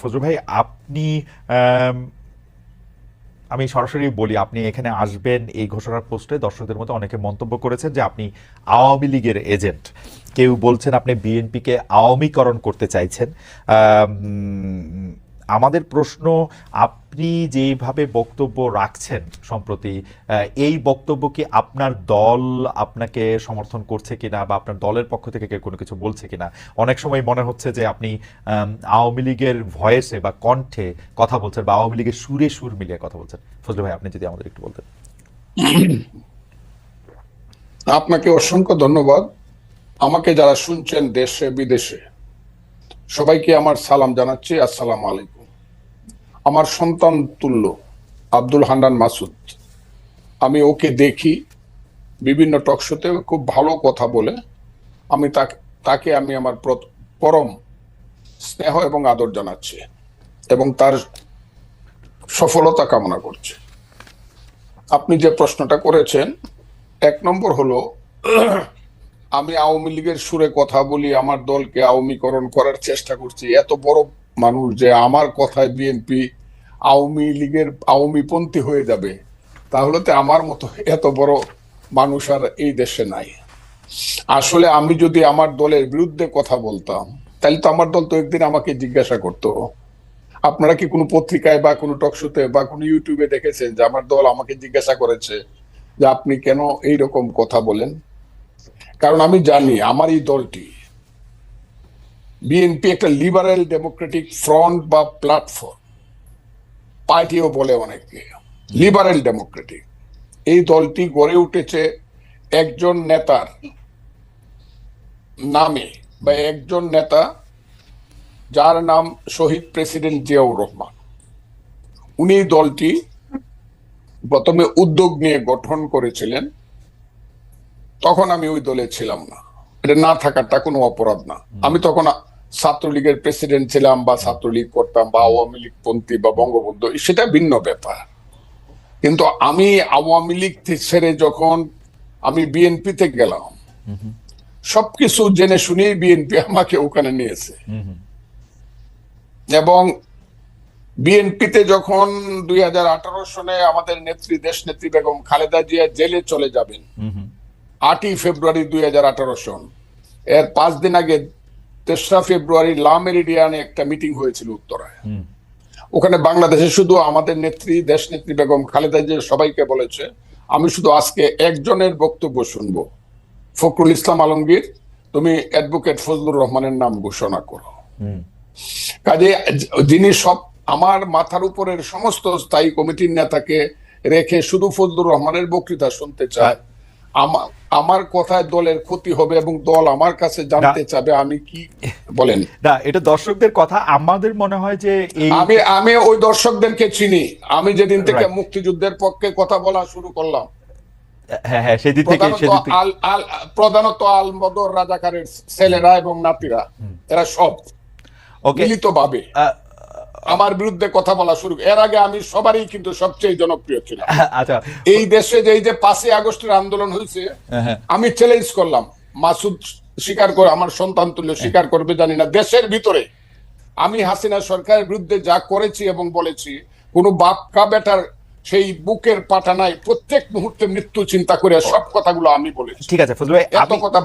ফজলু ভাই, আপনি, আমি সরাসরি বলি, আপনি এখানে আসবেন এই ঘোষণার পোস্টে, দর্শকদের মধ্যে অনেকে মন্তব্য করেছেন যে আপনি আওয়ামী লীগের এজেন্ট। কেউ বলছেন আপনি বিএনপিকে আওয়ামীকরণ করতে চাইছেন। আমাদের প্রশ্ন, আপনি যেভাবে বক্তব্য রাখছেন সম্প্রতি এই বক্তব্য কি আপনার দল আপনাকে সমর্থন করছে কিনা বা আপনার দলের পক্ষ থেকে কেউ কোনো কিছু বলছে কিনা? অনেক সময় মনে হচ্ছে যে আপনি আওয়ামী লীগের ভয়েসে বা কণ্ঠে কথা বলছেন বা আওয়ামী লীগের সুরে সুর মিলিয়ে কথা বলছেন। ফজলু ভাই, আপনি যদি আমাদের একটু বলতেন। আপনাকে অসংখ্য ধন্যবাদ। আমাকে যারা শুনছেন দেশে, বিদেশে, সবাইকে আমার সালাম জানাচ্ছি। আসসালাম আলাইকুম। আমার সন্তান তুল্য, আব্দুল হান্নান মাসুদ। আমি ওকে দেখি, বিভিন্ন টকশোতে খুব ভালো কথা বলে। আমি তাকে তাকে আমি আমার প্র- পরম স্নেহ এবং আদর জানাচ্ছি এবং তার সফলতা কামনা করছি। আপনি যে প্রশ্নটা করেছেন, এক নম্বর হলো, আমি আওয়ামী লীগের সুরে কথা বলি, আমার দলকে আওয়ামীকরণ করার চেষ্টা করছি। এত বড় মানুষ যে আমার কথায় বিএনপি আওয়ামী লীগের আওয়ামীপন্থী হয়ে যাবে, তাহলে তো আমার মতো এত বড় মানুষ আর এই দেশে নাই। আসলে আমি যদি আমার দলের বিরুদ্ধে কথা বলতাম, তাহলে তো আমার দল তো একদিন আমাকে জিজ্ঞাসা করতো। আপনারা কি কোনো পত্রিকায় বা কোনো টকশোতে বা কোনো ইউটিউবে দেখেছেন যে আমার দল আমাকে জিজ্ঞাসা করেছে যে আপনি কেন এই রকম কথা বলেন? কারণ আমি জানি আমার এই দলটি বিএনপি একটা লিবারেল ডেমোক্রেটিক ফ্রন্ট বা প্ল্যাটফর্ম পার্টিও বলে অনেকে। Liberal democratic. এই দলটি গড়ে উঠেছে একজন নেতার নামে বা একজন নেতা যার নাম শহীদ প্রেসিডেন্ট জিয়াউর রহমান। উনি দলটি প্রথমে উদ্যোগ নিয়ে গঠন করেছিলেন। তখন আমি ওই দলে ছিলাম না। এটা না থাকাটা কোনো অপরাধ না। আমি তখন ছাত্রলীগের প্রেসিডেন্ট ছিলাম বা ছাত্রলীগ করতাম বা আওয়ামী লীগ পন্থী বা বঙ্গবন্ধু সেটা ভিন্ন ব্যাপার। কিন্তু আমি আওয়ামী লীগ ছেড়ে যখন আমি বিএনপিতে গেলাম সবকিছু জেনে শুনেই বিএনপি আমাকে ওখানে নিয়েছে। এবং বিএনপিতে যখন দুই হাজার আঠারো সনে আমাদের নেত্রী দেশ নেত্রী বেগম খালেদা জিয়া জেলে চলে যাবেন আটই ফেব্রুয়ারি দুই হাজার আঠারো সন এর পাঁচ দিন আগে তেসরা ফেব্রুয়ারি লা মেরিডিয়ানে একটা মিটিং হয়েছিল উত্তরায়। ওখানে বাংলাদেশে শুধু আমাদের নেত্রী দেশ নেত্রী বেগম খালেদা জিয়া সবাইকে বলেছে আমি শুধু আজকে একজনের বক্তব্য শুনব। ফখরুল ইসলাম আলমগীর তুমি অ্যাডভোকেট ফজলুর রহমানের নাম ঘোষণা করো। কাজে যিনি সব আমার মাথার উপরের সমস্ত স্থায়ী কমিটির নেতাকে রেখে শুধু ফজলুর রহমানের বক্তৃতা শুনতে চায় আমার আমার কথায় দলের ক্ষতি হবে এবং দল আমার কাছে জানতে চাবে আমি কি বলেন? না এটা দর্শকদের কথা। আমাদের মনে হয় যে আমি আমি ওই দর্শকদেরকে চিনি। আমি যেদিন থেকে মুক্তিযুদ্ধের পক্ষে কথা বলা শুরু করলাম। হ্যাঁ হ্যাঁ সেদিন থেকে সেদিন প্রধানত আল রাজাকারের ছেলেরা এবং নাতিরা। এরা সব ওকে মিলিত ভাবে আমার বিরুদ্ধে কথা বলা শুরু এর আগে আমি সবারই কিন্তু সবচেয়ে জনপ্রিয় ছিলাম। আচ্ছা। এই দেশে যে এই যে পাঁচই আগস্টের আন্দোলন হয়েছে হ্যাঁ। আমি চ্যালেঞ্জ করলাম। মাসুদ স্বীকার করে আমার সন্তান তুল্য স্বীকার করবে জানি না। দেশের ভিতরে আমি হাসিনা সরকারের বিরুদ্ধে যা করেছি এবং বলেছি কোনো বাপ কা বেটার সেই বুকের পাটা নাই। প্রত্যেক মুহূর্তে মৃত্যু চিন্তা করে সব কথাগুলো আমি বলেছি। ঠিক আছে এত কথা